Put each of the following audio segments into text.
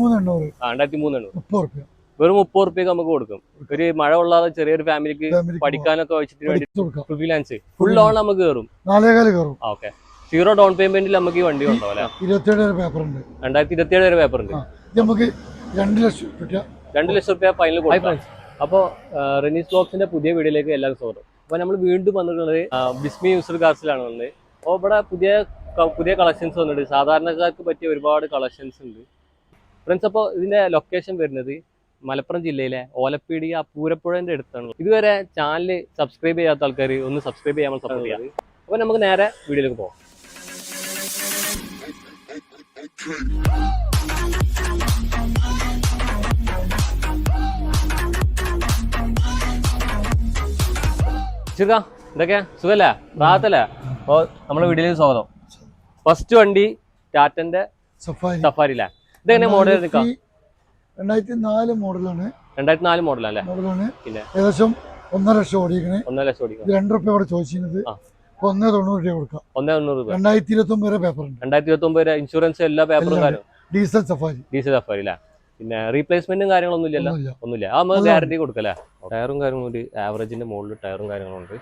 രണ്ടായിരത്തി മുപ്പത് റുപ്യ. വെറും മുപ്പത് റുപ്യക്ക് നമുക്ക് കൊടുക്കും. ഒരു മഴ കൊള്ളാതെ ചെറിയൊരു ഫാമിലിക്ക് പഠിക്കാനൊക്കെ വെച്ചിട്ട് വേണ്ടി കൊടുക്കാം. ഫുൾ ഫിനാൻസ് ഫുൾ ലോൺ നമുക്ക് കയറും നാലേകാൽ കയറും ആ ഓക്കെ സീറോ ഡൗൺ പേയ്മെന്റിൽ നമുക്ക് ഈ വണ്ടി ഉണ്ടാവും അല്ലെ? ഇരുപത്തിയേഴ് വരെ പേപ്പർ ഉണ്ട്. രണ്ടായിരത്തി വരെ പേപ്പർ ഉണ്ട്. നമുക്ക് രണ്ട് ലക്ഷം രൂപ രണ്ട് ലക്ഷം റുപ്യ ഫൈനൽ കൊടുക്കാം. അപ്പോൾ റെനീസ് ബ്ലോക്സിന്റെ പുതിയ വീഡിയോയിലേക്ക് എല്ലാവർക്കും സ്വാഗതം. അപ്പോൾ നമ്മൾ വീണ്ടും വന്നിട്ടുള്ളത് ബിസ്മി യൂസർ കാർസിലാണ് വന്നത്. അപ്പോൾ ഇവിടെ പുതിയ പുതിയ കളക്ഷൻസ് വന്നിട്ടുണ്ട്. സാധാരണക്കാർക്ക് പറ്റിയ ഒരുപാട് കളക്ഷൻസ് ഉണ്ട്. ഫ്രണ്ട്സ് അപ്പോൾ ഇതിന്റെ ലൊക്കേഷൻ വരുന്നത് മലപ്പുറം ജില്ലയിലെ ഓലപ്പീടി ആ പൂരപ്പുഴന്റെ അടുത്താണ്. ഇതുവരെ ചാനൽ സബ്സ്ക്രൈബ് ചെയ്യാത്ത ആൾക്കാർ ഒന്ന് സബ്സ്ക്രൈബ് ചെയ്യാൻ സപ്പോർട്ട് ചെയ്യാം അപ്പോൾ നമുക്ക് നേരെ വീഡിയോയിലേക്ക് പോകാം ചെറുക്ക എന്തൊക്കെയാ? സുഖല്ലേ? റാത്തല്ലേ അപ്പോൾ നമ്മുടെ വീട്ടിലേക്ക് സ്വാഗതം. ഫസ്റ്റ് വണ്ടി ടാറ്റന്റെ സഫാരി. സഫാരില്ലേ ഇതെങ്ങനെ മോഡൽ എടുക്കാം രണ്ടായിരത്തി നാല് മോഡലാണ്. രണ്ടായിരത്തി നാല് മോഡലല്ലേ? മോഡലാണ്. പിന്നെ? ഏകദേശം ഒന്നര ലക്ഷം ഓടിക്കണേ ഒന്നര ലക്ഷം ഓടിക്കണം ഇത് രണ്ട് റുപ്യ അവിടെ ചോദിച്ചിരുന്നത്. ഒന്നേ തൊണ്ണൂറ് രൂപ കൊടുക്കാം. ഒന്നേ തൊണ്ണൂറ് രൂപ. രണ്ടായിരത്തി ഇരുപത്തി ഒമ്പത് വരെ പേപ്പർ ഉണ്ട് രണ്ടായിരത്തി ഇരുപത്തി ഒമ്പത് ഇൻഷുറൻസ് എല്ലാ പേപ്പറും കാര്യം ഡീസൽ സഫാരി ഡീസൽ സഫാരി അല്ലേ പിന്നെ റീപ്ലേസ്മെന്റും കാര്യങ്ങളൊന്നും ഇല്ലല്ലോ? ഒന്നുമില്ല. ആ നമുക്ക് ഗ്യാരണ്ടി കൊടുക്കല്ലേ? ടയറും കാര്യങ്ങളും ഒരു ആവറേജിന്റെ മുകളിൽ ടയറും കാര്യങ്ങളുണ്ട്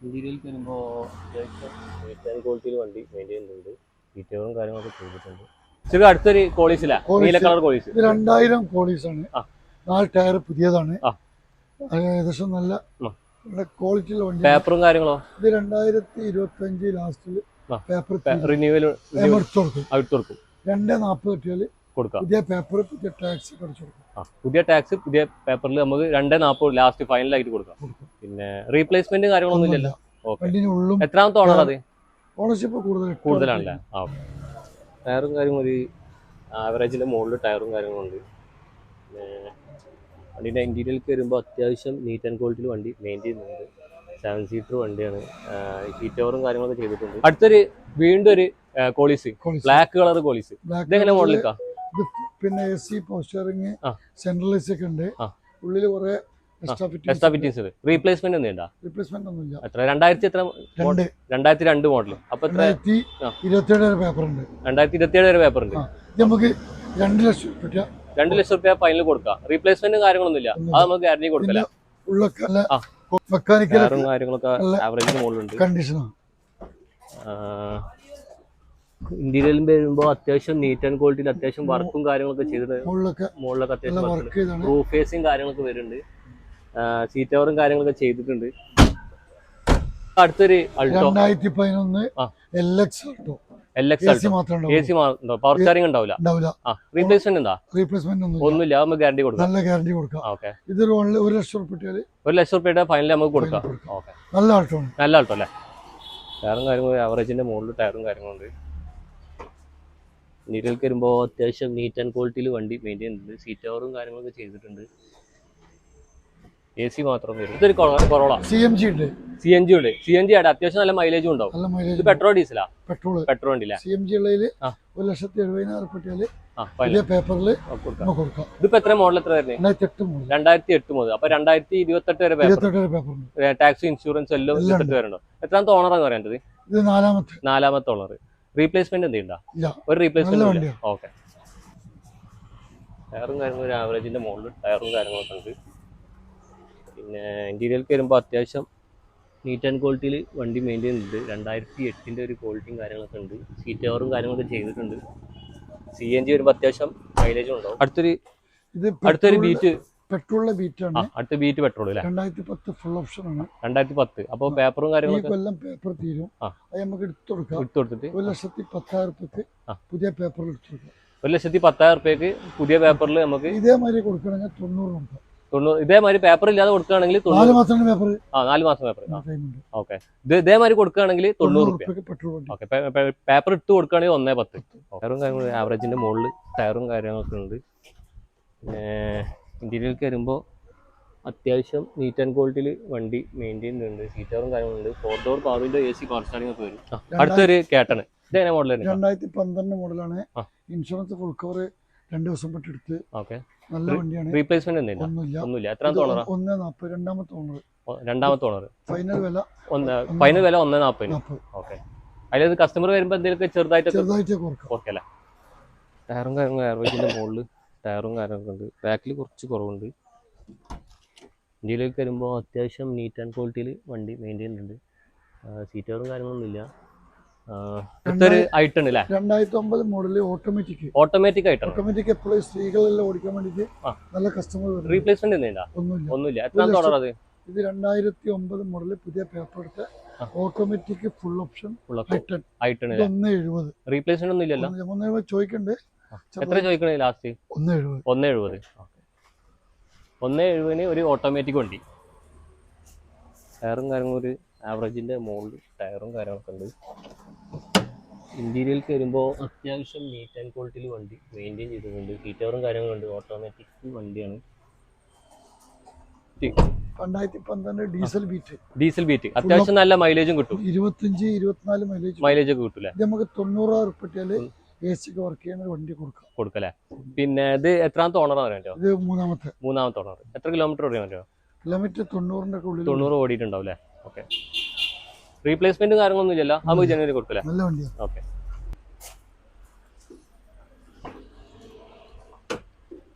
ഇന്റീരിയൽ വരുമ്പോൾ ക്വാളിറ്റിയിൽ വണ്ടി മെയിന്റെയിൻ ചെയ്യുന്നുണ്ട് ഡീറ്റെയിലും കാര്യങ്ങളൊക്കെ ചെയ്തിട്ടുണ്ട്. ചെറിയ അടുത്തൊരു കോളീസിലാ കോളീസ്. നീല കളർ കോളീസ്. ഇത് രണ്ടായിരം കോളീസ് ആണ് ആ. നാല് ടയർ പുതിയതാണ്. ആ. ഏകദേശം നല്ല ക്വാളിറ്റിയുള്ള വണ്ടി പേപ്പറും കാര്യങ്ങളോ? ഇത് രണ്ടായിരത്തി ഇരുപത്തി അഞ്ച് ലാസ്റ്റിൽ. പേപ്പർ റിന്യൂവൽ കൊടുക്കും. കൊടുക്കും. രണ്ട് നാൽപ്പത് കിട്ടിയാൽ കൊടുക്കാം. പുതിയ പേപ്പർ പുതിയ ടാക്സ് കൊടുക്കും. പുതിയ ടാക്സ് പുതിയ പേപ്പറിൽ നമുക്ക് രണ്ടേ നാൽപ്പത് ലാസ്റ്റ് ഫൈനലായിട്ട് കൊടുക്കാം. പിന്നെ റീപ്ലേസ്മെന്റ് കാര്യങ്ങളൊന്നും ഇല്ലല്ലോ? എത്രാമത്തെ ഓണർ അത്? ഓണർഷിപ്പ് കൂടുതൽ കൂടുതലാണ് കൂടുതലാണല്ലേ? ആ ടയറും കാര്യങ്ങളും ഒരു ആവറേജിന്റെ മുകളിൽ ടയറും കാര്യങ്ങളുണ്ട്. ഉണ്ട് വണ്ടീന്റെ ഇന്റീരിയലിലേക്ക് വരുമ്പോൾ അത്യാവശ്യം നീറ്റ് ആൻഡ് ക്വാളിറ്റിയിൽ വണ്ടി മെയിന്റെയിൻ ചെയ്യുന്നുണ്ട്. സെവൻ സീറ്റർ വണ്ടിയാണ്. ഹീറ്റ് ഓവറും കാര്യങ്ങളൊക്കെ ചെയ്തിട്ടുണ്ട്. അടുത്തൊരു വീണ്ടും ഒരു Qualis. Black colour Qualis Black ഇതെങ്ങനെ മോഡലിക്കാ പിന്നെ എ സി പോസ്റ്ററിങ്. സെൻട്രലൈസ് ഒക്കെ ഉണ്ട്. ഉള്ളിൽ കുറെ റീപ്ലേസ്മെന്റ് ഒന്നും ഉണ്ടാ റീപ്ലേസ്മെന്റ് ഒന്നുമില്ല എത്ര? രണ്ടായിരത്തി എത്ര രണ്ട്. രണ്ടായിരത്തി രണ്ട് മോഡൽ അപ്പൊ എത്ര? രണ്ടായിരത്തി ഇരുപത്തിയേഴ് വരെ പേപ്പർ ഉണ്ട്. രണ്ടായിരത്തി ഇരുപത്തി ഏഴ് വരെ പേപ്പർ ഉണ്ട്. നമുക്ക് രണ്ട് ലക്ഷം രൂപ രണ്ട് ലക്ഷം രൂപ ഫൈനൽ കൊടുക്കാം. റീപ്ലേസ്മെന്റും കാര്യങ്ങളൊന്നും ഇല്ല അത് നമുക്ക് ഗ്യാരണ്ടി കൊടുക്കില്ല മെക്കാനിക്കൽ കാര്യങ്ങളൊക്കെ നല്ല ആവറേജിന് മുകളിലുണ്ട് കണ്ടീഷനാണ് ഇന്റീരിയലും വരുമ്പോൾ അത്യാവശ്യം നീറ്റ് ആൻഡ് ക്വാളിറ്റിയിൽ അത്യാവശ്യം വർക്കും കാര്യങ്ങളൊക്കെ ചെയ്തിട്ട് മുകളിലൊക്കെ അത്യാവശ്യം റൂഫ് ഫേസും കാര്യങ്ങളൊക്കെ വരുന്നുണ്ട്. സീറ്റ് കവറും കാര്യങ്ങളൊക്കെ ചെയ്തിട്ടുണ്ട്. അടുത്തൊരു അൾട്ടോ. രണ്ടായിരത്തി പതിനൊന്ന്. L X auto L X A C Alto. ഉണ്ടാവൂ പവർ സ്റ്റാറിംഗ് ഉണ്ടാവില്ല? റീപ്ലേസ്മെന്റ് എന്താ? റീപ്ലേസ്മെന്റ് ഒന്നും ഒന്നുമില്ല നമുക്ക് ഗ്യാരണ്ടി കൊടുക്കാം. നല്ല ഗ്യാരണ്ടി കൊടുക്കാം. ഓക്കെ ഇതൊരു ഒരു ലക്ഷം ഉറുപ്പിട്ടാൽ ഒരു ലക്ഷം റുപ്യയുടെ ഫൈനൽ നമുക്ക് കൊടുക്കാം. ഓക്കെ നല്ല ആൾട്ടോ നല്ല ആൾട്ടോ അല്ലേ? ടയറും കാര്യങ്ങളും ആവറേജിന്റെ മുകളിൽ ടയറും കാര്യങ്ങളുണ്ട് നീരിലേക്ക് വരുമ്പോൾ അത്യാവശ്യം നീറ്റ് ആൻഡ് ക്വാളിറ്റിയിൽ വണ്ടി മെയിന്റെയിൻ ചെയ്തിട്ടുണ്ട്. സീറ്റ് കവറും കാര്യങ്ങളൊക്കെ ചെയ്തിട്ടുണ്ട്. എ സി മാത്രം വരും. ഇതൊരു കൊറോള സി എം ജി ഉണ്ട്. സി എൻ ജി ഉണ്ട്. സി എൻ ജി ആണ് അത്യാവശ്യം നല്ല മൈലേജും ഉണ്ടാവും. നല്ല ഇത് മൈലേജ് പെട്രോൾ ഡീസലാ പെട്രോൾ പെട്രോൾ വണ്ടിയില്ല സി എം ജി ഉള്ളതിൽ ആ. ഒരു ലക്ഷത്തി എഴുപതിനായിരം ആ പേപ്പറിൽ കൊടുക്കാം. നമുക്ക് കൊടുക്കാം. ഇതിപ്പോ എത്ര മോഡൽ എത്ര വരുന്നത് രണ്ടായിരത്തി എട്ട് മുതൽ രണ്ടായിരത്തി എട്ട് മുതൽ അപ്പൊ രണ്ടായിരത്തി ഇരുപത്തെട്ട് വരെ പേപ്പർ ഇരുപത്തെട്ട് വരെ പേപ്പർ ഉണ്ട്. ടാക്സ് ഇൻഷുറൻസ് എല്ലാം എല്ലാം ഇരുപത്തെട്ട് വരെ ഉണ്ടോ എത്രാമത്തെ ഓണറാന്ന് പറയേണ്ടത്? ഇത് നാലാമത്തെ. നാലാമത്തെ ഓണർ റീപ്ലേസ്മെന്റ് എന്തെയുണ്ടാ ഇല്ല. ഒരു റീപ്ലേസ്മെന്റ് നല്ല ഇല്ല. ഓക്കെ ടയറും കാര്യങ്ങളും ഒരു ആവറേജിന്റെ മുകളിൽ ടയറും കാര്യങ്ങളൊക്കെ ഉണ്ട്. പിന്നെ ഇന്റീരിയർക്ക് വരുമ്പോൾ അത്യാവശ്യം നീറ്റ് ആൻഡ് ക്വാളിറ്റിയിൽ വണ്ടി മെയിന്റെയിൻ ഉണ്ട്. രണ്ടായിരത്തി എട്ടിന്റെ ഒരു ക്വാളിറ്റിയും കാര്യങ്ങളൊക്കെ ഉണ്ട്. സീറ്റ് കവറും കാര്യങ്ങളൊക്കെ ചെയ്തിട്ടുണ്ട്. സി എൻ ജി വരുമ്പോൾ അത്യാവശ്യം മൈലേജും ഉണ്ടാവും. അടുത്തൊരു ഇത് അടുത്തൊരു ബീറ്റ് പെട്രോളിലെ ബീറ്റ് ആണ്. അടുത്ത ബീറ്റ് പെട്രോൾ അല്ലേ? രണ്ടായിരത്തി പത്ത് ഫുൾ ഓപ്ഷൻ ആണ്. രണ്ടായിരത്തി പത്ത് അപ്പോൾ പേപ്പറും കാര്യങ്ങളും കാര്യങ്ങളൊക്കെ കൊല്ലം പേപ്പർ തീരും. ആ. അത് നമുക്ക് എടുത്തു കൊടുക്കാം. എടുത്തു കൊടുത്തിട്ട്? ഒരു ലക്ഷത്തി പത്തായിരം പുതിയ പേപ്പറിൽ എടുത്തു കൊടുക്കാം. ഒരു ലക്ഷത്തി പത്തായിരം റുപ്യക്ക് പുതിയ പേപ്പറിൽ നമുക്ക് ഇതേമാതിരി കൊടുക്കണമെങ്കിൽ തൊണ്ണൂറ് കൊടുക്കാം തൊണ്ണൂറ് ഇതേമാതിരി പേപ്പർ ഇല്ലാതെ കൊടുക്കുകയാണെങ്കിൽ നാല് മാസം പേപ്പർ ആ നാല് മാസം പേപ്പർ ഓക്കെ ഇത് ഇതേമാതിരി കൊടുക്കുകയാണെങ്കിൽ തൊണ്ണൂറ് റുപ്യ. ഓക്കെ പേപ്പർ ഇട്ട് കൊടുക്കുകയാണെങ്കിൽ ഒന്നേ പത്ത്. ടയറും കാര്യങ്ങളും ആവറേജിന്റെ മുകളിൽ ടയറും കാര്യങ്ങളൊക്കെ ഉണ്ട്. പിന്നെ ഇന്റീരിയർക്ക് വരുമ്പോൾ അത്യാവശ്യം നീറ്റ് ആൻഡ് ക്വാളിറ്റിയിൽ വണ്ടി മെയിന്റെയിൻ ഉണ്ട്. സീറ്ററും കാര്യങ്ങളുണ്ട് four door power window A C power starting ഒക്കെ വരും അടുത്തൊരു കേട്ടണ് ഇതെങ്ങനെ മോഡലാണ് രണ്ടായിരത്തി പന്ത്രണ്ട് മോഡലാണ് ഇൻഷുറൻസ് ഫുൾ കവർ രണ്ട് ദിവസം പെട്ടെടുത്ത് ഓക്കെ. നല്ല വണ്ടിയാണ്. റീപ്ലേസ്മെന്റ് ഒന്നുമില്ല. ഒന്നുമില്ല. എത്രാമത്തെ ഓണറാ ഒന്ന് നാൽപ്പത് രണ്ടാമത്തെ ഓണർ രണ്ടാമത്തെ ഓണർ ഫൈനൽ വില ഒന്ന് ഫൈനൽ വില ഒന്നേ നാൽപ്പത് ഓക്കെ. അതിലത് കസ്റ്റമർ വരുമ്പോൾ എന്തെങ്കിലും ചെറുതായിട്ട് കുറക്കാം ഓർക്കല്ലേ ടയറും കാര്യങ്ങളും മുകളിൽ ടയറും കാര്യങ്ങളൊക്കെ ഉണ്ട്. ബാക്കിൽ കുറച്ച് കുറവുണ്ട്. ഇന്ത്യയിലേക്ക് വരുമ്പോൾ അത്യാവശ്യം നീറ്റ് ആൻഡ് ക്വാളിറ്റിയിൽ വണ്ടി മെയിന്റെയിൻ ഉണ്ട് സീറ്റുകളും കാര്യങ്ങളൊന്നും അല്ലേ രണ്ടായിരത്തി ഒമ്പത് model automatic automatic i ten automatic എപ്പോഴും സ്ത്രീകളെല്ലാം ഓടിക്കാൻ നല്ല കസ്റ്റമർ റീപ്ലേസ്മെന്റ് ഒന്നുമില്ല. ഒന്നുമില്ല. എത്രാമത്തെ ഓർഡർ അത് ഇത് രണ്ടായിരത്തി ഒമ്പത് മോഡൽ പുതിയ പേപ്പർ എടുത്ത ഓട്ടോമാറ്റിക് ഫുൾ ഓപ്ഷൻ ഒന്ന് എഴുപത് റീപ്ലേസ്മെന്റ് ഒന്നും ഇല്ലല്ലോ? ഒന്ന് ഒന്ന് എഴുപത് ചോദിക്കണ്ട് എത്ര ചോദിക്കണേ ലാസ്റ്റ് ഒന്ന് എഴുപത് ഒന്ന് എഴുപത് ഒന്ന് എഴുപതിന് ഒരു ഓട്ടോമാറ്റിക് വണ്ടി. ടയറും കാര്യങ്ങളും ഒരു ആവറേജിന്റെ മുകളിൽ ടയറും കാര്യങ്ങളൊക്കെ ഉണ്ട്. ഇന്റീരിയൽ വരുമ്പോൾ അത്യാവശ്യം നീറ്റ് ആൻഡ് ക്വാളിറ്റിയിൽ വണ്ടി മെയിന്റെയിൻ ചെയ്തിട്ടുണ്ട്. ഹീറ്ററും കാര്യങ്ങളും ഉണ്ട്. ഓട്ടോമാറ്റിക് വണ്ടിയാണ്. രണ്ടായിരത്തി പന്ത്രണ്ട് ഡീസൽ ബീറ്റ് ഡീസൽ ബീറ്റ് അത്യാവശ്യം നല്ല മൈലേജും കിട്ടും. ഇരുപത്തിയഞ്ച് ഇരുപത്തിനാല് മൈലേജ് മൈലേജ് ഒക്കെ കിട്ടൂലേ ഇത് നമുക്ക് തൊണ്ണൂറായിരം ഉറുപ്പിട്ടാൽ എ സി ഒക്കെ വർക്ക് ചെയ്യുന്ന വണ്ടി കൊടുക്കാം. കൊടുക്കല്ലേ? പിന്നെ ഇത് എത്രാമത്തെ ഓണറാണ് പറയാൻ ഇത് മൂന്നാമത്തെ. മൂന്നാമത്തെ ഓണർ എത്ര കിലോമീറ്റർ ഓടിയാൻ പറ്റുമോ കിലോമീറ്റർ തൊണ്ണൂറിന്റെ ഉള്ളിൽ തൊണ്ണൂറ് ഓടിയിട്ടുണ്ടാവും അല്ലേ? ഓക്കെ റീപ്ലേസ്മെന്റ് കാര്യങ്ങളൊന്നും ഇല്ലല്ലോ. നമുക്ക് ജനുവരി കൊടുക്കില്ല? നല്ല വണ്ടിയാണ് ഓക്കെ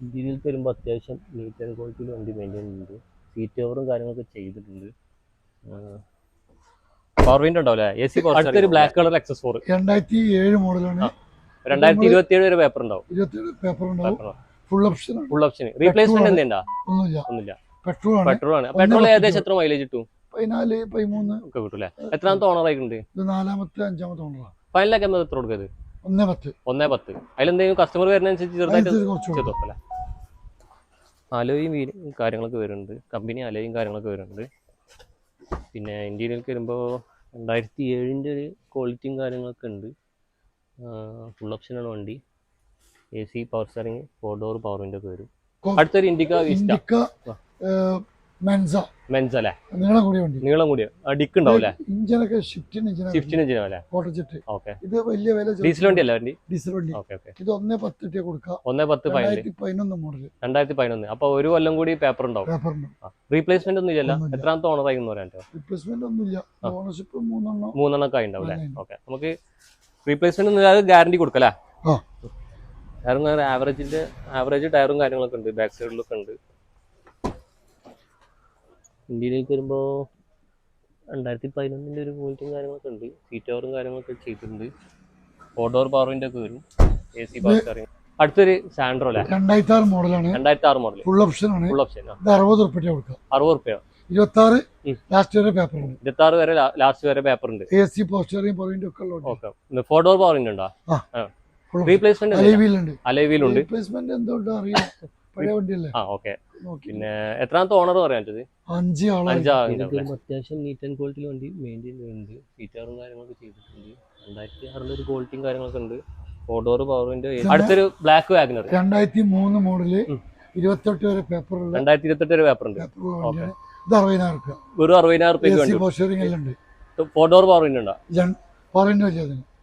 ഇന്റീരിയൽ വരുമ്പോൾ അത്യാവശ്യം നീറ്റ് ആൻഡ് ക്വാളിറ്റിയിൽ വണ്ടി മെയിന്റെയിൻ ചെയ്യുന്നുണ്ട്. സീറ്റ് ഓവറും കാര്യങ്ങളൊക്കെ ചെയ്തിട്ടുണ്ട്. പവർ വിൻഡ് ഉണ്ടാവില്ലേ എ സി അടുത്തൊരു ബ്ലാക്ക് കളർ എക്സസ് ഫോർ രണ്ടായിരത്തി ഏഴ് മോഡലാണ്. രണ്ടായിരത്തി ഇരുപത്തി ഏഴ് വരെ പേപ്പർ ഉണ്ടാവും. പേപ്പർ ഉണ്ടാവും. ഫുൾ ഓപ്ഷൻ ആണ്. ഫുൾ ഓപ്ഷൻ റീപ്ലേസ്മെന്റ് എന്തുണ്ടാ? ഒന്നുമില്ല. പെട്രോൾ ആണ്. പെട്രോൾ ആണ്. പെട്രോൾ ഏകദേശം എത്ര മൈലേജ് കിട്ടും? പതിനാല് പതിമൂന്ന്. ഒക്കെ കിട്ടൂല്ലേ? എത്രാമത്തെ ഓണർ ആയിട്ടുണ്ട് ഇത് നാലാമത്തെ അഞ്ചാമത്തെ ഓണറാണ് ഫൈനലൊക്കെ എന്താ എത്ര കൊടുക്കരുത്? ഒന്നേ പത്ത്. ഒന്നേ പത്ത്. അതിലെന്തെങ്കിലും കസ്റ്റമർ വരുന്നതനുസരിച്ച് ചെറുതായിട്ട് അതിനനുസരിച്ച് കുറച്ച് ചെയ്ത് കൊടുക്കും. നോക്കല്ലേ അലോയും വീലും കാര്യങ്ങളൊക്കെ വരുന്നുണ്ട്. കമ്പനി അലോയും കാര്യങ്ങളൊക്കെ വരുന്നുണ്ട്. പിന്നെ ഇന്ത്യയിലേക്ക് വരുമ്പോൾ രണ്ടായിരത്തി ഏഴിന്റെ ഒരു ക്വാളിറ്റിയും കാര്യങ്ങളൊക്കെ ഉണ്ട്. ഫുൾ ഓപ്ഷനാണ് വണ്ടി. A C power steering four door power window ഒക്കെ വരും. അടുത്തൊരു ഇൻഡിക്ക വിസ്റ്റ ഇൻഡിക്ക മെൻസ. മെൻസ് അല്ലേ? നീളം കൂടിയ വണ്ടി. നീളം ഡിക്ക് ഇഞ്ചിനൊക്കെ ഷിഫ്റ്റിന് ഓക്കെ. ഇത് വലിയ വില ഡീസൽ വണ്ടി അല്ല വണ്ടി? ഡീസൽ വണ്ടി. Okay okay. ഇത് ഒന്നേ പത്ത് ഇട്ടിയ കൊടുക്കാം. ഒന്നേ പത്ത് ഫൈനൽ രണ്ടായിരത്തി പതിനൊന്ന് മോഡൽ രണ്ടായിരത്തി പതിനൊന്ന് അപ്പോൾ ഒരു കൊല്ലം കൂടി പേപ്പർ ഉണ്ടാവും. റീപ്ലേസ്മെന്റ് ഒന്നും ഇല്ലല്ലോ. എത്രാമത്തെ ഓണർ ആയി എന്ന് പറയാൻ പറ്റുമോ റിപ്ലേസ്മെന്റ് ഒന്നുമില്ല. ആ. ഓണർഷിപ്പ് മൂന്നെണ്ണം. മൂന്നെണ്ണൊക്കെ ആയി ഉണ്ടാവും അല്ലേ ഓക്കെ. നമുക്ക് റീപ്ലേസ്മെന്റ് ഒന്നും ഗ്യാരണ്ടി കൊടുക്കല്ലേ ആവറേജിന്റെ ആവറേജ് ടയറും കാര്യങ്ങളൊക്കെ ഉണ്ട്. ബാക്ക് സൈഡിലൊക്കെ ഉണ്ട്. ഇന്ത്യയിലേക്ക് വരുമ്പോൾ രണ്ടായിരത്തി പതിനൊന്നിന്റെ ഒരു ക്വാളിറ്റിയും കാര്യങ്ങളൊക്കെ ഉണ്ട്. സീറ്റ് കവറും കാര്യങ്ങളൊക്കെ ചെയ്തിട്ടുണ്ട്. ഓഡോർ പവറിന്റെ ഒക്കെ വരും. എ സി പവർ അടുത്തൊരു സാൻഡ്രോ അല്ലേ? രണ്ടായിരത്തി ആറ് മോഡലാണ് രണ്ടായിരത്തി ആറ് മോഡൽ ഫുൾ ഓപ്ഷൻ ആണ് ഫുൾ ഓപ്ഷൻ അറുപത് റുപ്യ കൊടുക്കാം അറുപത് റുപ്യ ഇരുപത്തി ആറ് ലാസ്റ്റ് വരെ പേപ്പർ ഉണ്ട് ഇരുപത്തി ആറ് വരെ ലാസ്റ്റ് വരെ പേപ്പർ ഉണ്ട്. എ സി പോസ്റ്ററിയും പോയിന്റ് ഒക്കെ ഉള്ള ഓക്കെ. ഫോർ ഡോർ പവറിന്റെ ഉണ്ടോ? റീപ്ലേസ്മെന്റ് അലവിയിലുണ്ട്. ഉണ്ട് റീപ്ലേസ്മെന്റ് എന്തുകൊണ്ടാണ് അറിയാം. ആ ഓക്കെ. പിന്നെ എത്രാമത്തെ ഓണർ പറയാൻ പറ്റത് അഞ്ച് അത്യാവശ്യം നീറ്റ് ആൻഡ് ക്വാളിറ്റി വണ്ടി മെയിന്റെയിൻ ചെയ്യുന്നുണ്ട് ഫീച്ചറും കാര്യങ്ങളൊക്കെ ചെയ്തിട്ടുണ്ട്. രണ്ടായിരത്തി ആറിൽ ഒരു ക്വാളിറ്റിയും കാര്യങ്ങളൊക്കെ ഉണ്ട്. ഓഡോർ പവറിന്റെ അടുത്തൊരു ബ്ലാക്ക് വാഗ്നർ രണ്ടായിരത്തി മൂന്ന് മോഡൽ. ഇരുപത്തെട്ട് വരെ പേപ്പർ രണ്ടായിരത്തി ഇരുപത്തെട്ട് വരെ പേപ്പർ ഉണ്ട്. ഇത് അറുപതിനായിരം രൂപ. വെറും അറുപതിനായിരം എ സി വേണ്ടി പോസ്റ്ററിംഗ് എല്ലാം ഉണ്ട്. ഫോർ ഡോർ പവറിന്റെ ഉണ്ടോ?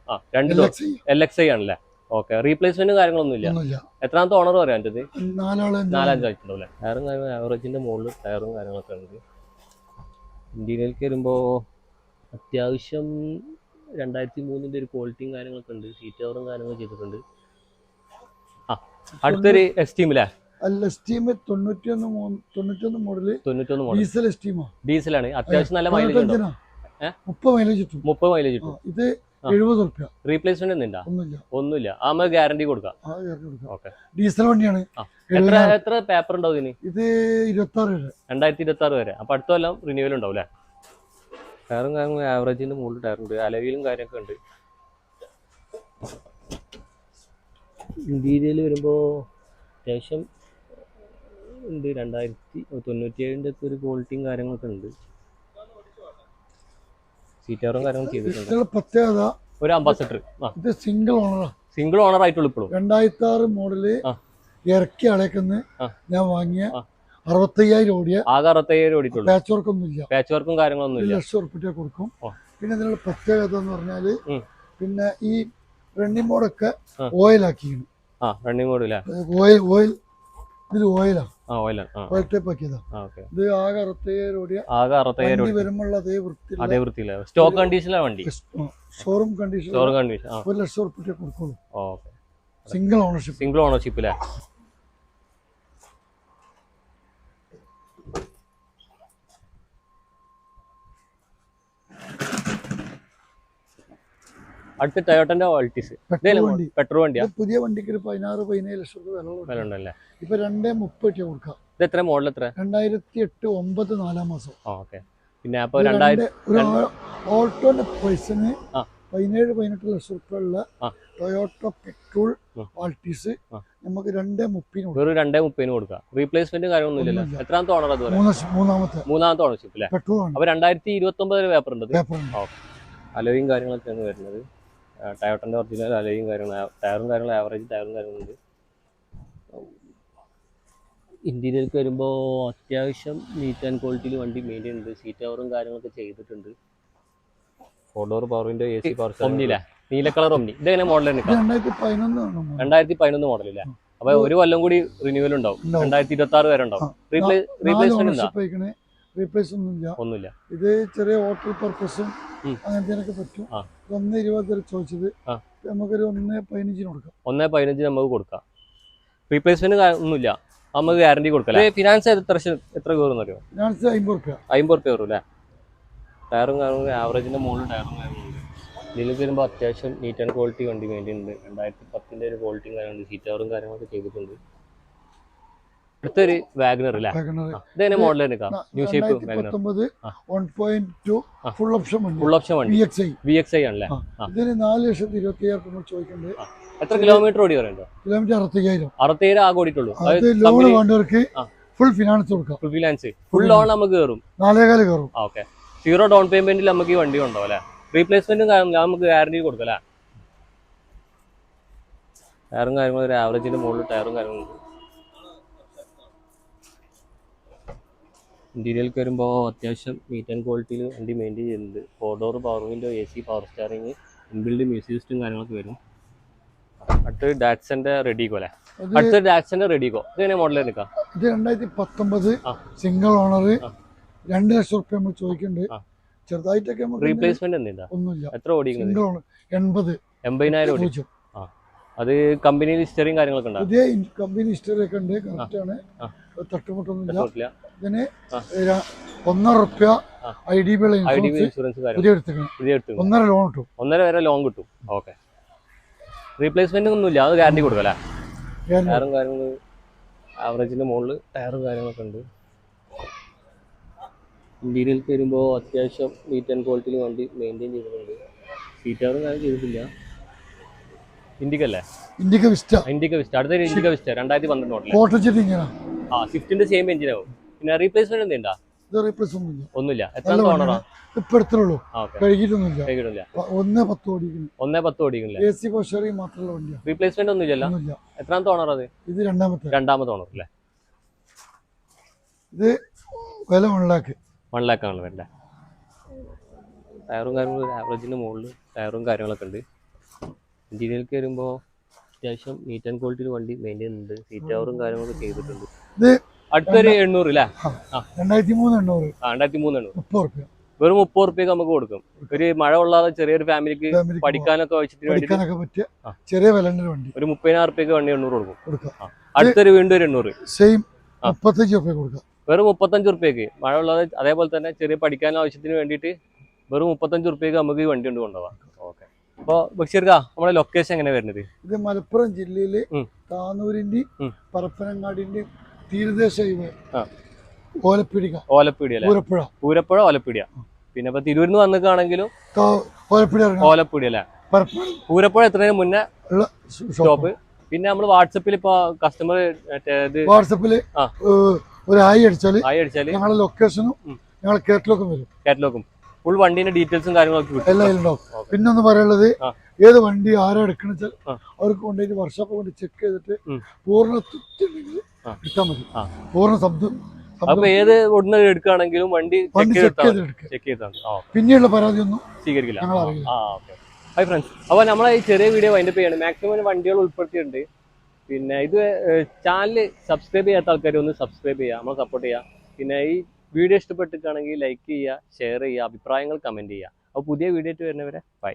ആ രണ്ട് L door X I L X I ആണല്ലേ? ഓക്കെ റീപ്ലേസ്മെന്റ് കാര്യങ്ങളൊന്നും ഇല്ല എത്രാമത്തെ ഓണർ പറയാൻ പറ്റത്? നാലാൾ അഞ്ചാൾ. നാലഞ്ച് ആയിട്ടുണ്ടാവും അല്ലേ? ടയറും കാര്യങ്ങളും ആവറേജിന്റെ മുകളിൽ ടയറും കാര്യങ്ങളൊക്കെ ഉണ്ട്. ഇന്ത്യയിലേക്ക് വരുമ്പോൾ അത്യാവശ്യം രണ്ടായിരത്തി മൂന്നിന്റെ ഒരു ക്വാളിറ്റിയും കാര്യങ്ങളൊക്കെ ഉണ്ട്. സീറ്റ് കവറും കാര്യങ്ങളും ചെയ്തിട്ടുണ്ട്. ആ അടുത്തൊരു എസ്റ്റീമില്ലേ അല്ല സ്റ്റീം തൊണ്ണൂറ്റിയൊന്ന് മൂന്ന് തൊണ്ണൂറ്റിയൊന്ന് മോഡൽ തൊണ്ണൂറ്റൊന്ന് മോഡൽ ഡീസൽ സ്റ്റീമാ ഡീസലാണ് അത്യാവശ്യം നല്ല മൈലേജ് മുപ്പത് മൈലേജ് കിട്ടും. മുപ്പത് മൈലേജ് കിട്ടും. ഇത്. എഴുപത് റുപ്യ റീപ്ലേസ്മെന്റ് ഒന്നുമില്ല? ഒന്നുമില്ല. ആ ഗ്യാരണ്ടി കൊടുക്കാം. ആ ഇറക്കി കൊടുക്കാം. ഓക്കെ ഡീസൽ വണ്ടിയാണ്. എത്ര എത്ര പേപ്പർ ഉണ്ടാവും ഇതിന്? ഇത് ഇരുപത്തി ആറ് വരെ. രണ്ടായിരത്തി ഇരുപത്തി ആറ് വരെ. അപ്പൊ അടുത്ത കൊല്ലം റിന്യൂവൽ ഉണ്ടാവും അല്ലേ? ടയറും കാര്യങ്ങളും ആവറേജിന്റെ മുകളിൽ ടയർ ഉണ്ട്. അലവിയിലും കാര്യമൊക്കെ ഉണ്ട്. ഇന്റീരിയൽ വരുമ്പോൾ അത്യാവശ്യം ഉണ്ട്. രണ്ടായിരത്തി തൊണ്ണൂറ്റിയേഴിന്റെ ഒക്കെ ഒരു ക്വാളിറ്റിയും കാര്യങ്ങളൊക്കെ ഉണ്ട്. സീറ്റാറും കാര്യങ്ങളും ചെയ്തിട്ടുണ്ട്. ഇതിന്റെ പ്രത്യേകത ഒരു അംബാസഡർ ഇത് സിംഗിൾ ഓണറാ സിംഗിൾ ഓണർ ആയിട്ടുള്ളൂ ഇപ്പോഴും. രണ്ടായിരത്തി ആറ് മോഡൽ ഇറക്കി അളക്കുന്ന ഞാൻ വാങ്ങിയ. അറുപത്തയ്യായിരം ഓടിയ ആകെ അറുപത്തയ്യായിരം ഓടിയിട്ടുള്ളൂ. പാച്ച് വർക്ക് ഒന്നും ഇല്ല പാച്ച് വർക്കും കാര്യങ്ങളൊന്നും ഒരു ഇല്ല ലക്ഷം ഉറുപ്പിട്ട കൊടുക്കും. പിന്നെ ഇതിനുള്ള പ്രത്യേകത എന്ന് പറഞ്ഞാൽ പിന്നെ ഈ റണ്ണിംഗ് മോഡൊക്കെ. ഓയിലാക്കിയാണ് മോഡ് ഇല്ലേ ഓയിൽ ഓയിൽ ഇതിൽ ഓയിലാണ്. ഓയിൽ ടൈപ്പ് ആക്കിയതാ. ഇത് ആകെ അറുപത്തയ്യായിരം ഓടിയ ആകെ അറുപത്തയ്യായിരം വരുമ്പോൾ അതേ അതേ വൃത്തിയില്ല സ്റ്റോക്ക് കണ്ടീഷനിലാണ് വണ്ടി? ഷോറൂം കണ്ടീഷൻ ഷോറൂം കണ്ടീഷൻ ഒരു ലക്ഷം ഉറുപ്പിക കൊടുക്കുള്ളൂ. Single ownership. സിംഗിൾ ഓണർഷിപ്പ് അല്ലേ അടുത്ത ടയോട്ടന്റെ ക്വാളിറ്റീസ് പെട്രോൾ വണ്ടി. പെട്രോൾ വണ്ടിയാ? പുതിയ വണ്ടിക്ക് ഒരു പതിനാറ് പതിനേഴ് ലക്ഷം രൂപ വില ഉണ്ടല്ലേ ഇപ്പൊ രണ്ടേ മുപ്പത് കൊടുക്കാം. ഇത് എത്ര മോഡൽ എത്ര? രണ്ടായിരത്തി എട്ട് ഒമ്പത് നാലാം മാസം. ഓക്കെ പിന്നെ അപ്പൊ രണ്ടായിരം ഓൾട്ടോന്റെ പൈസന്. പതിനേഴ് പതിനെട്ട് ലക്ഷം റുപ്യ ഉള്ള ടൊയോട്ട പെട്രോൾ. ആൾട്ടീസ് നമുക്ക് രണ്ടേ മുപ്പതിന് കൊടുക്കാം. വെറും രണ്ടേ മുപ്പതിന് കൊടുക്കാം. റീപ്ലേസ്മെന്റ് കാര്യമൊന്നും ഇല്ലല്ലോ. എത്രാമത്തെ ഓണർ അത് മൂന്നാമത്തെ. മൂന്നാമത്തെ ഓണർഷിപ്പ് അല്ലേ പെട്രോൾ അപ്പൊ രണ്ടായിരത്തി ഇരുപത്തി ഒമ്പതിൽ പേപ്പർ ഉണ്ട്. പേപ്പർ ഉണ്ട് അലോയും കാര്യങ്ങളൊക്കെയാണ് വരുന്നത്. ടയോട്ടന്റെ ഒറിജിനൽ അലയും കാര്യങ്ങളും ടയറും കാര്യങ്ങളും ആവറേജ് ടയറും കാര്യങ്ങളുണ്ട്. ഇന്ത്യയിലേക്ക് വരുമ്പോൾ അത്യാവശ്യം നീറ്റ് ആൻഡ് ക്വാളിറ്റിയിൽ വണ്ടി മെയിന്റെയിൻ ഉണ്ട്. സീറ്റ് കവറും കാര്യങ്ങളൊക്കെ ചെയ്തിട്ടുണ്ട്. Four door power window A C power ഒന്നില്ല നീല കളർ ഒന്നി ഇതെങ്ങനെ മോഡൽ ഇത് രണ്ടായിരത്തി പതിനൊന്ന് മോഡലില്ല അപ്പൊ ഒരു കൊല്ലം കൂടി റിന്യൂവൽ ഉണ്ടാവും. രണ്ടായിരത്തി ഇരുപത്തി ആറ് വരെ ഉണ്ടാവും. റീപ്ലേസ്മെന്റ് റീപ്ലേസ് ഒന്നുമില്ല. ഒന്നുമില്ല. ഇത് ചെറിയ ഹോട്ടൽ പർപ്പസും അങ്ങനത്തെ പറ്റും. ഒന്ന് ഇരുപത് ചോദിച്ചത് നമുക്കൊരു ഒന്ന് പതിനഞ്ചിന് കൊടുക്കാം. ഒന്നേ പതിനഞ്ച് നമുക്ക് കൊടുക്കാം. റീപ്ലേസ്മെന്റ് ഒന്നുമില്ല. നമുക്ക് ഗ്യാരണ്ടി കൊടുക്കാം ഫിനാൻസ് എത്ര എത്ര കയറും അറിയോ? ഫിനാൻസ് അമ്പത് റുപ്യ. അമ്പത് റുപ്യ കയറും അല്ലേ? ടയറും കാര്യങ്ങളും ആവറേജിന്റെ മുകളിൽ ടയറും ഇതിലേക്ക് വരുമ്പോൾ അത്യാവശ്യം നീറ്റ് ആൻഡ് ക്വാളിറ്റി വണ്ടി വേണ്ടിയിട്ടുണ്ട് രണ്ടായിരത്തി പത്തിന്റെ ഒരു ക്വാളിറ്റിയും കാര്യമുണ്ട് സീറ്റ് കവറും കാര്യങ്ങളൊക്കെ ചെയ്തിട്ടുണ്ട്. അടുത്തൊരു വാഗ്നർ അല്ലേ ഇതെങ്ങനെ മോഡൽ ന്യൂ ഷേപ്പ് രണ്ടായിരത്തി വാഗനർ പത്തൊമ്പത് ആ. വൺ പോയിന്റ് ടു ആ. ഫുൾ ഓപ്ഷൻ വണ്ടി. ഫുൾ ഓപ്ഷൻ വണ്ടി. P X I V X I ആണല്ലേ? ഇതിന് നാല് ലക്ഷത്തി ഇരുപത്തി അയ്യായിരം നമ്മൾ ചോദിക്കുന്നത് എത്ര കിലോമീറ്റർ ഓടി പറയുന്നത്? കിലോമീറ്റർ അറുപത്തയ്യായിരം. അറുപത്തയ്യായിരം ആകെ ഓടിയിട്ടുള്ളൂ. ലോൺ വേണ്ടവർക്ക് ഫുൾ ഫിനാൻസ് കൊടുക്കാം. ഫുൾ ഫിനാൻസ് ഫുൾ ലോൺ നമുക്ക് കയറും നാലേകാൽ കയറും ഓക്കെ സീറോ ഡൗൺ പേയ്മെന്റിൽ നമുക്ക് ഈ വണ്ടി ഉണ്ടോ അല്ലേ? റീപ്ലേസ്മെന്റും നമുക്ക് ഗ്യാരണ്ടി കൊടുക്കല്ലേ അല്ലേ? ടയറും കാര്യങ്ങളും ഒരു ആവറേജിന്റെ മുകളിൽ ടയറും കാര്യങ്ങളും ഉണ്ട് കയറുമ്പോൾ അത്യാവശ്യം നീറ്റ് ആൻഡ് ക്വാളിറ്റിയിൽ വണ്ടി മെയിന്റെയിൻ ചെയ്യുന്നുണ്ട് four door power window A C power steering inbuilt music system കാര്യങ്ങളൊക്കെ വരും. അടുത്ത് ഡാറ്റ്സന്റെ റെഡിക്കോ അല്ലേ? അടുത്ത് ഡാറ്റ്സന്റെ റെഡിക്കോ ഇത് എങ്ങനെ മോഡൽ എടുക്കാം? ഇത് രണ്ടായിരത്തി പത്തൊമ്പത്. Single owner. രണ്ട് ലക്ഷം റുപ്യ നമ്മൾ ചോദിക്കുന്നുണ്ട്. ചെറുതായിട്ടൊക്കെ റീപ്ലേസ്മെന്റ് എന്താ ഒന്നുമില്ല. എത്ര ഓടിക്കുന്നത്? എൺപത്. എൺപതിനായിരം ഓടി. പൂജ്യം. അത് കമ്പനിയിൽ ഹിസ്റ്ററിയും കാര്യങ്ങളൊക്കെ ഉണ്ട്? പുതിയ കമ്പനി ഹിസ്റ്ററി ഒക്കെ ഉണ്ട് കറക്റ്റ് ആണ്. തട്ടുമുട്ടൊന്നുമില്ല? ഇതിന് ഒന്നര റുപ്യ I D B I D insurance insurance പുതിയ എടുത്തു ഒന്നര ലോൺ കിട്ടും. ഒന്നര വരെ ലോൺ കിട്ടും. ഓക്കെ. റീപ്ലേസ്മെന്റ് ഒന്നുമില്ല. അത് ഗ്യാരണ്ടി കൊടുക്കും അല്ലേ? ടയറും കാര്യങ്ങൾ ആവറേജിന്റെ മുകളിൽ ടയറും കാര്യങ്ങളൊക്കെ ഉണ്ട്. ഇന്റീരിയൽ വരുമ്പോൾ അത്യാവശ്യം നീറ്റ് ആൻഡ് ക്വാളിറ്റിയിൽ വണ്ടി മെയിന്റെയിൻ ചെയ്തിട്ടുണ്ട്. സീറ്റാറും കാര്യം ചെയ്തിട്ടില്ല. ഇൻഡിക്ക അല്ലേ ഇന്ത്യയ്ക്ക് വിസ്റ്റ ഇൻഡിക്ക വിസ്റ്റ. അടുത്ത ഇൻഡിക്ക വിസ്റ്റ രണ്ടായിരത്തി പന്ത്രണ്ട് മോഡൽ ഇങ്ങനെ. ആ സ്വിഫ്റ്റിന്റെ സെയിം എഞ്ചിനാവും പിന്നെ റീപ്ലേസ്മെന്റ് എന്തുണ്ടാ? ഇത് റീപ്ലേസ് ഒന്നുമില്ല. ഒന്നുമില്ല. എത്ര നല്ല ഓണറാ ഇപ്പൊ എടുത്തുള്ളൂ കഴുകിയിട്ടൊന്നുമില്ല. പത്ത് ഓടിക്കുന്നു ഒന്നേ പത്ത് ഓടിക്കുന്നില്ല എ സി കോഷറി മാത്രമുള്ള വണ്ടിയാണ് റീപ്ലേസ്മെന്റ് ഒന്നുമില്ലല്ലോ? ഒന്നുമില്ല. എത്രാമത്തെ ഓണർ അത്? ഇത് രണ്ടാമത്തെ. രണ്ടാമത്തെ ഓണർ അല്ലേ? ഇത് വില വൺ വൺ ലാക്ക് ആണ് വേണ്ടത് ടയറും കാര്യങ്ങളും മുകളിൽ ടയറും കാര്യങ്ങളൊക്കെ ഉണ്ട്. ഇന്റീരിയർക്ക് വരുമ്പോൾ അത്യാവശ്യം നീറ്റ് ആൻഡ് ക്വാളിറ്റിയിൽ വണ്ടി മെയിന്റെയിൻ ഉണ്ട്. സീറ്റ് അവറും കാര്യങ്ങളൊക്കെ ചെയ്തിട്ടുണ്ട്. ഇത് അടുത്തൊരു എണ്ണൂറ് അല്ലേ. രണ്ടായിരത്തി മൂന്ന് എണ്ണൂറ്. ആ രണ്ടായിരത്തി മൂന്ന് എണ്ണൂറ്. മുപ്പത് റുപ്യ വെറും മുപ്പത് റുപ്യക്ക് നമുക്ക് കൊടുക്കും. ഒരു മഴ കൊള്ളാതെ ചെറിയൊരു ഫാമിലിക്ക് ഫാമിലിക്ക് പഠിക്കാനൊക്കെ ആവശ്യത്തിന്. ചെറിയ വണ്ടി. ഒരു മുപ്പതിനായിരം റുപ്യക്ക് വണ്ടി എണ്ണൂറ് കൊടുക്കും. അടുത്തൊരു വീണ്ടും ഒരു എണ്ണൂറ്. സെയിം. മുപ്പത്തഞ്ച് റുപ്യ കൊടുക്കാം. വെറും മുപ്പത്തഞ്ച് റുപ്യക്ക് മഴ ഉള്ളത് അതേപോലെ തന്നെ ചെറിയ പഠിക്കാൻ ആവശ്യത്തിന് വേണ്ടിയിട്ട് വെറും മുപ്പത്തഞ്ച് റുപ്യക്ക് നമുക്ക് ഈ വണ്ടി കൊണ്ട് കൊണ്ടുപോകാം ഓക്കെ. അപ്പോൾ ബഷീർക്ക നമ്മുടെ ലൊക്കേഷൻ എങ്ങനെ വരുന്നത്? ഇത് മലപ്പുറം ജില്ലയിലെ ഉം. താനൂരിന്റെ ഉം. പരപ്പനങ്ങാടിന്റെ തീരദേശ ഹൈവേ. ആ. ഓലപ്പിടിക. പൂരപ്പുഴ പൂരപ്പുഴ ഓലപ്പീടിയ പിന്നെ ഇപ്പൊ തിരൂരിന്ന് വന്നിക്കാണെങ്കിലും ഓലപ്പീടിയ ഓലപ്പിടി ഇറങ്ങാം ഓലപ്പീടി അല്ലേ? പരപ്പുഴ. എത്തുന്നതിന് മുന്നേ ഷോപ്പ്. പിന്നെ നമ്മൾ വാട്സപ്പിൽ ഇപ്പൊ കസ്റ്റമർ വാട്സപ്പിൽ ഒരു ആയി അടിച്ചാൽ ആയി അടിച്ചാൽ ഞങ്ങളുടെ ലൊക്കേഷനും ഞങ്ങളുടെ കാറ്റലോഗും വരും. കാറ്റലോഗും ഫുൾ വണ്ടീന്റെ ഡീറ്റെയിൽസും കാര്യങ്ങളൊക്കെ എല്ലാം ഓക്കെ. പിന്നെ ഒന്ന് പറയാനുള്ളത്. ഏത് വണ്ടി ആരാ എടുക്കണ വെച്ചാൽ. അവർക്ക് കൊണ്ടുപോയി വർഷോപ്പ് കൊണ്ട് ചെക്ക് ചെയ്തിട്ട്. പൂർണ കിട്ടാൻ. മതി. പൂർണ ശബ്ദം അപ്പൊ ഏത് ഉടനെ എടുക്കുകയാണെങ്കിലും വണ്ടി ചെക്ക് ചെക്ക് ചെയ്താൽ ചെയ്ത് എടുക്കുക. ചെക്ക് ചെയ്താൽ ആ പിന്നെയുള്ള പരാതി ഒന്നും സ്വീകരിക്കില്ല ഹായ് ഫ്രണ്ട്സ് അപ്പോൾ നമ്മളെ ഈ ചെറിയ വീഡിയോ വൈൻഡപ്പ് ചെയ്യാണ്. മാക്സിമം വണ്ടികൾ ഉൾപ്പെടുത്തിയിട്ടുണ്ട്. പിന്നെ ഇത് ചാനൽ സബ്സ്ക്രൈബ് ചെയ്യാത്ത ആൾക്കാർ ഒന്ന് സബ്സ്ക്രൈബ് ചെയ്യുക. നമ്മളെ സപ്പോർട്ട് ചെയ്യുക. പിന്നെ ഈ വീഡിയോ ഇഷ്ടപ്പെട്ടിട്ടാണെങ്കിൽ ലൈക്ക് ചെയ്യുക ഷെയർ ചെയ്യുക അഭിപ്രായങ്ങൾ കമന്റ് ചെയ്യുക. അപ്പോൾ പുതിയ വീഡിയോ ആയിട്ട് വരുന്നവരെ ബൈ